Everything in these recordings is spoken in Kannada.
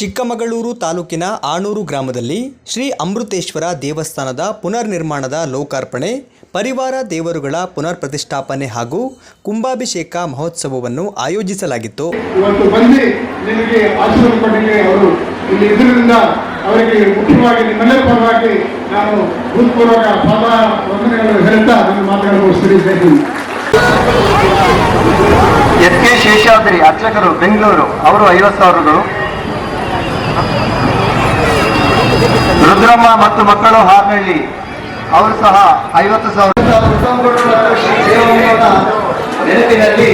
ಚಿಕ್ಕಮಗಳೂರು ತಾಲೂಕಿನ ಆಣೂರು ಗ್ರಾಮದಲ್ಲಿ ಶ್ರೀ ಅಮೃತೇಶ್ವರ ದೇವಸ್ಥಾನದ ಪುನರ್ ನಿರ್ಮಾಣದ ಲೋಕಾರ್ಪಣೆ ಪರಿವಾರ ದೇವರುಗಳ ಪುನರ್ ಪ್ರತಿಷ್ಠಾಪನೆ ಹಾಗೂ ಕುಂಭಾಭಿಷೇಕ ಮಹೋತ್ಸವವನ್ನು ಆಯೋಜಿಸಲಾಗಿತ್ತು. ಇವತ್ತು ಬಂದು ನಿಮಗೆ ಆಶೀರ್ವಾದ ಕೊಟ್ಟಿಗೆ ಅವರು. ಇಲ್ಲಿ ಇದರಿಂದ ಅವರಿಗೆ ಮುಖ್ಯವಾಗಿ ನಿಮ್ಮೆಲ್ಲರ ಪರವಾಗಿ ನಾನು ಭೂತಪೂರ್ವಕ ಪಾದ ವಂದನೆಗಳನ್ನು ಹೇಳ್ತಾ ನನ್ನ ಮಾತುಗಳನ್ನು ಮುಗಿಸ್ತೀನಿ ಎಸ್ ಕೆ ಶೇಷಾದ್ರಿ ಅರ್ಚಕರು ಬೆಂಗಳೂರು. ಅವರು ಐವತ್ತು ಸಾವಿರಗಳು ರುದ್ರಮ್ಮ ಮತ್ತು ಮಕ್ಕಳು ಹಾರ್ನಹಳ್ಳಿ ಅವರು ಸಹ ಐವತ್ತು ಸಾವಿರ. ನೆನಪಿನಲ್ಲಿ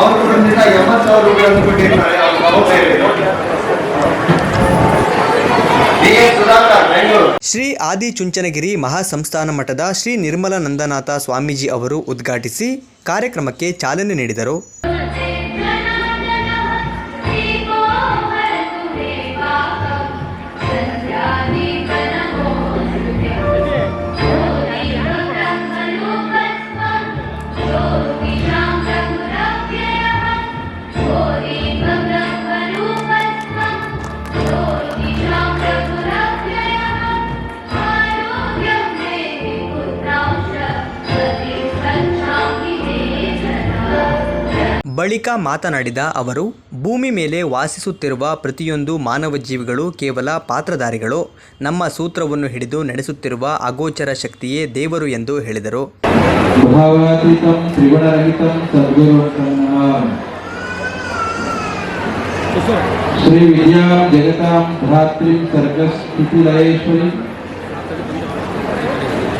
ಅವರು ಕೊಟ್ಟಿದ್ದ ಎಂಬತ್ತು ಸಾವಿರ ರೂಪಾಯಿಗಳನ್ನು ಕೊಟ್ಟಿದ್ದಾರೆ ಶ್ರೀ ಆದಿ ಚುಂಚನಗಿರಿ ಮಹಾಸಂಸ್ಥಾನ ಮಠದ ಶ್ರೀ ನಿರ್ಮಲಾನಂದನಾಥ ಸ್ವಾಮೀಜಿ ಅವರು ಉದ್ಘಾಟಿಸಿ ಕಾರ್ಯಕ್ರಮಕ್ಕೆ ಚಾಲನೆ ನೀಡಿದರು. ಬಳಿಕ ಮಾತನಾಡಿದ ಅವರು, ಭೂಮಿ ಮೇಲೆ ವಾಸಿಸುತ್ತಿರುವ ಪ್ರತಿಯೊಂದು ಮಾನವ ಜೀವಿಗಳು ಕೇವಲ ಪಾತ್ರಧಾರಿಗಳು. ನಮ್ಮ ಸೂತ್ರವನ್ನು ಹಿಡಿದು ನಡೆಸುತ್ತಿರುವ ಅಗೋಚರ ಶಕ್ತಿಯೇ ದೇವರು ಎಂದು ಹೇಳಿದರು.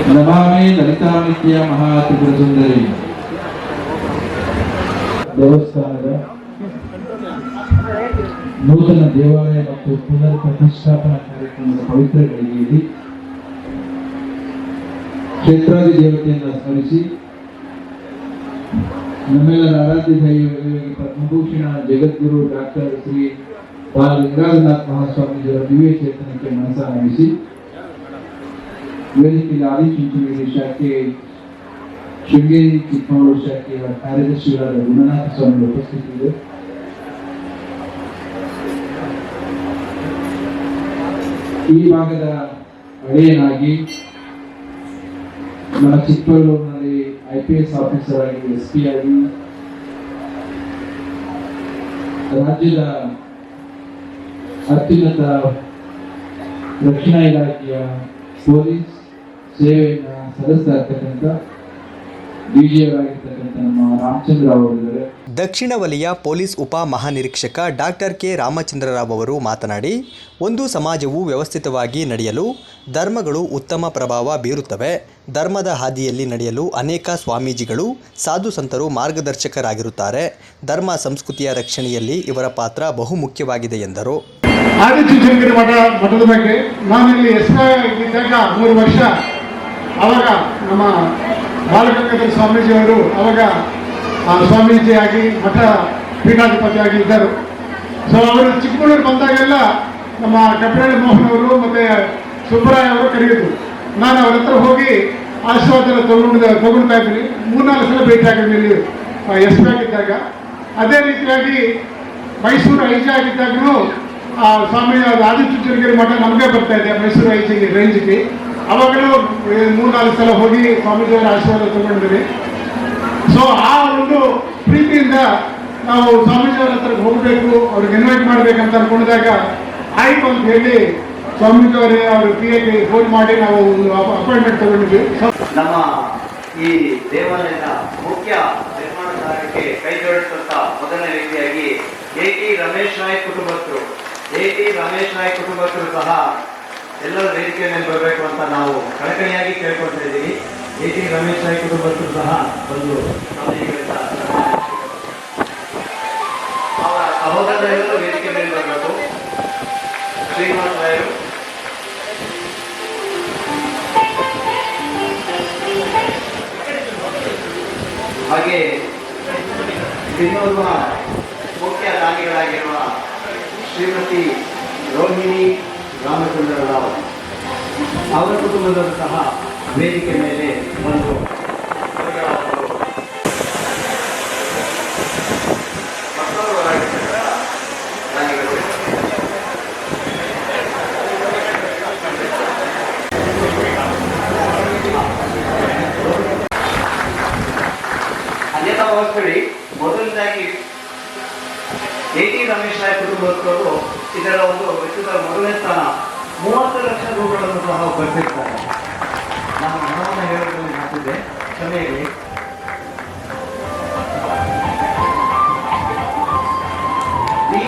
ನಮಾಮಿ ಲಲಿತಾಮಿತ್ಯ ಮಹಾತ್ರಿಪುರ ಸುಂದರಿ ದೇವಸ್ಥಾನದ ನೂತನ ದೇವಾಲಯ ಮತ್ತು ಪುನರ್ ಪ್ರತಿಷ್ಠಾಪನಾ ಕಾರ್ಯಕ್ರಮದ ಪವಿತ್ರ ಗಳಿಗೆಯಲ್ಲಿ ಕ್ಷೇತ್ರಾದಿ ದೇವತೆಯನ್ನು ಸ್ಮರಿಸಿ ನಮ್ಮೆಲ್ಲರ ಆರಾಧ್ಯ ದೈವಗಳಿಗೆ ಪದ್ಮಭೂಷಣ ಜಗದ್ಗುರು ಡಾಕ್ಟರ್ ಶ್ರೀ ಬಾಲ ಲಿಂಗಾರನಾಥ್ ಮಹಾಸ್ವಾಮೀಜಿಯವರ ದಿವ್ಯ ಚೇತನಕ್ಕೆ ಮನಸ ನಡೆಸಿ ವೇದಿಕೆಯಲ್ಲಿ ಆದಿಚುಂಚನಗಿರಿ ಶಾಖೆ ಶೃಂಗೇರಿ ಚಿಕ್ಕಮಗಳೂರು ಶಾಖೆಯ ಕಾರ್ಯದರ್ಶಿಗಳಾದ ಗುಣನಾಥ ಸ್ವಾಮಿ ಉಪಸ್ಥಿತಿಗಳು ಈ ಭಾಗದ ಅಡೆಯನಾಗಿ ನಮ್ಮ ಚಿಕ್ಕಮಗಳೂರಿನಲ್ಲಿ ಐ ಪಿ ಎಸ್ ಆಫೀಸರ್ ಆಗಿ ಎಸ್ ಪಿ ಆಗಿ ರಾಜ್ಯದ ಅತ್ಯುನ್ನತ ರಕ್ಷಣಾ ಇಲಾಖೆಯ ಪೊಲೀಸ್ ಸೇವೆಯನ್ನ ಸದಸ್ಯರಾಗಿರ್ತಕ್ಕಂಥ ಡಿಜಿಯವರಾಗಿರ್ತಕ್ಕಂಥ ನಮ್ಮ ರಾಮಚಂದ್ರ ಅವರಿದ್ದಾರೆ ದಕ್ಷಿಣ ವಲಯ ಪೊಲೀಸ್ ಉಪ ಮಹಾನಿರೀಕ್ಷಕ ಡಾಕ್ಟರ್ ಕೆ ರಾಮಚಂದ್ರರಾವ್ ಅವರು ಮಾತನಾಡಿ ಒಂದು ಸಮಾಜವು ವ್ಯವಸ್ಥಿತವಾಗಿ ನಡೆಯಲು ಧರ್ಮಗಳು ಉತ್ತಮ ಪ್ರಭಾವ ಬೀರುತ್ತವೆ. ಧರ್ಮದ ಹಾದಿಯಲ್ಲಿ ನಡೆಯಲು ಅನೇಕ ಸ್ವಾಮೀಜಿಗಳು ಸಾಧು ಸಂತರು ಮಾರ್ಗದರ್ಶಕರಾಗಿರುತ್ತಾರೆ. ಧರ್ಮ ಸಂಸ್ಕೃತಿಯ ರಕ್ಷಣೆಯಲ್ಲಿ ಇವರ ಪಾತ್ರ ಬಹುಮುಖ್ಯವಾಗಿದೆ ಎಂದರು. ಮಠದ ಬಗ್ಗೆ ನಾನಿಲ್ಲಿ ಮೂರು ವರ್ಷ ಅವಾಗ ನಮ್ಮ ಬಾಲಗಂಗಾಧರ ಸ್ವಾಮೀಜಿಯವರು ಅವಾಗ ಆ, ಸ್ವಾಮೀಜಿಯಾಗಿ ಮಠ ಪೀಠಾಧಿಪತಿಯಾಗಿ ಇದ್ದರು ಸೊ ಅವರು ಚಿಕ್ಕಮಗಳೂರು ಬಂದಾಗೆಲ್ಲ ನಮ್ಮ ಕಪಿರಳ್ಳಿ ಮೋಹನ್ ಅವರು ಮತ್ತೆ ಸುಬ್ಬರಾಯ ಅವರು ಕರೆಯಿದ್ರು. ನಾನು ಅವ್ರ ಹತ್ರ ಹೋಗಿ ಆಶೀರ್ವಾದ ತಗೊಂಡ ತಗೊಳ್ತಾ ಇದ್ದೀನಿ. ಮೂರ್ನಾಲ್ಕು ಸಲ ಭೇಟಿ ಇಲ್ಲಿ ಎಸ್ ಪಿ ಆಗಿದ್ದಾಗ. ಅದೇ ರೀತಿಯಾಗಿ ಮೈಸೂರು ಐಜಿ ಆಗಿದ್ದಾಗಲೂ ಆ ಸ್ವಾಮಿ ಆದಿತ್ಯ ಆದಿಚುಂಚನಗಿರಿ ಮಠ ನಮಗೆ ಬರ್ತಾ ಇದೆ ಮೈಸೂರು ಐಜಿ ರೇಂಜ್ಗೆ. ಅವಾಗಲೂ ಮೂರ್ನಾಲ್ಕು ಸಲ ಹೋಗಿ ಸ್ವಾಮೀಜಿಯವರ ಆಶೀರ್ವಾದ ತಗೊಂಡಿದ್ದೀನಿ ಸೊ ಆ ಒಂದು ಪ್ರೀತಿಯಿಂದ ನಾವು ಸ್ವಾಮೀಜಿಯವರ ಹತ್ರ ಹೋಗಬೇಕು, ಅವ್ರಿಗೆ ಇನ್ವೈಟ್ ಮಾಡ್ಬೇಕಂತ ಅನ್ಕೊಂಡಿದಾಗ ಆಯ್ತು ಅಂತ ಹೇಳಿ ಸ್ವಾಮೀಜಿಯವರೇ ಅವ್ರ ಪಿ ಎಗೆ ಫೋನ್ ಮಾಡಿ ನಾವು ಒಂದು ಅಪಾಯಿಂಟ್ಮೆಂಟ್ ತಗೊಂಡಿದ್ವಿ. ನಮ್ಮ ಈ ದೇವಾಲಯದ ಮುಖ್ಯ ನಿರ್ಮಾಣ ಕಾರ್ಯಕ್ಕೆ ಕೈ ಜೋಡಿಸಿದಂತ ಮೊದಲನೇ ವ್ಯಕ್ತಿಯಾಗಿ ಎ ಟಿ ರಮೇಶ್ ನಾಯ್ ಕುಟುಂಬಸ್ಥರು. ಎ ಟಿ ರಮೇಶ್ ನಾಯ್ ಕುಟುಂಬಸ್ಥರು ಸಹ ಎಲ್ಲರೂ ವೇದಿಕೆ ಮೇಲೆ ಬರಬೇಕು ಅಂತ ನಾವು ಕಳಕಳಿಯಾಗಿ ಕೇಳ್ಕೊಳ್ತಾ ಇದ್ದೀವಿ. ಎ ರಮೇಶ್ ರಾಯ್ ಕುಟುಂಬಸ್ಥರು ಸಹ ಒಂದು ಅವರ ಸಹೋದರರೆಲ್ಲರೂ ವೇದಿಕೆ ಮೇಲೆ ಬರಬೇಕು. ಶ್ರೀನಿವಾಸ ರಾಯರು. ಹಾಗೆ ಇನ್ನೋರ್ವ ಮುಖ್ಯ ದಾನಿಗಳಾಗಿರುವ ಶ್ರೀಮತಿ ರೋಹಿಣಿ ರಾಮಚಂದ್ರರಾವ್ ಅವರ ಕುಟುಂಬದವರು ಸಹ ವೇದಿಕೆ ಮೇಲೆ ಒಂದು ಮೊದಲನೇದಾಗಿ ಎ ಟಿ ರಮೇಶ್ ರಾಯ್ ಕುಟುಂಬದವರು ಇದರ ಒಂದು ವ್ಯಕ್ತಿತ್ವ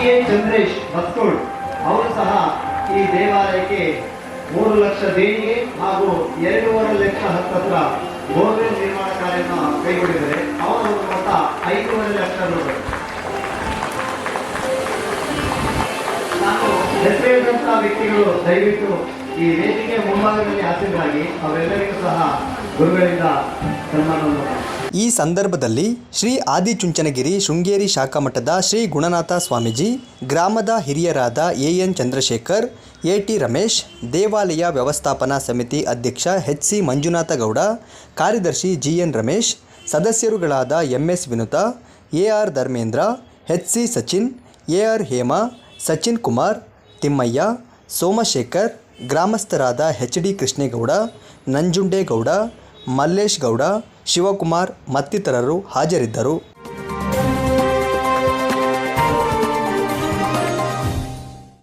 ಎ ಚಂದ್ರೇಶ್ ಬಸ್ಕೋಡ್ ಅವರು ಸಹ ಈ ದೇವಾಲಯಕ್ಕೆ ಮೂರು ಲಕ್ಷ ದೇಣಿಗೆ ಹಾಗೂ ಎರಡೂವರೆ ಲಕ್ಷ ಹತ್ತತ್ರ ಬೋರ್ವೆಲ್ ನಿರ್ಮಾಣ ಕಾರ್ಯವನ್ನು ಕೈಗೊಂಡಿದ್ದಾರೆ ಅವರ ಒಂದು ಮೊತ್ತ ಐದೂವರೆ ಲಕ್ಷ ರೂಪಾಯಿ ನಾನು ಹೆಸರಿದಂತಹ ವ್ಯಕ್ತಿಗಳು ದಯವಿಟ್ಟು ಈ ವೇದಿಕೆ ಮುಂಭಾಗದಲ್ಲಿ ಆಸೀನರಾಗಿ ಅವರೆಲ್ಲರಿಗೂ ಸಹ ಗುರುಗಳಿಂದ ಸನ್ಮಾನವನ್ನು. ಈ ಸಂದರ್ಭದಲ್ಲಿ ಶ್ರೀ ಆದಿಚುಂಚನಗಿರಿ ಶೃಂಗೇರಿ ಶಾಖಾ ಮಠದ ಶ್ರೀ ಗುಣನಾಥ ಸ್ವಾಮೀಜಿ, ಗ್ರಾಮದ ಹಿರಿಯರಾದ A N Chandrashekar, A T Ramesh, ದೇವಾಲಯ ವ್ಯವಸ್ಥಾಪನಾ ಸಮಿತಿ ಅಧ್ಯಕ್ಷ ಎಚ್ ಸಿ ಮಂಜುನಾಥ ಗೌಡ ಕಾರ್ಯದರ್ಶಿ G N Ramesh, ಸದಸ್ಯರುಗಳಾದ M S Vinutha, A R Dharmendra, H C Sachin, A R Hema, Sachin Kumar, Thimmaiah, Somashekar, ಗ್ರಾಮಸ್ಥರಾದ H D Krishnegowda, Nanjundegowda Mallesh Gowda Shivakumar ಮತ್ತಿತರರು ಹಾಜರಿದ್ದರು.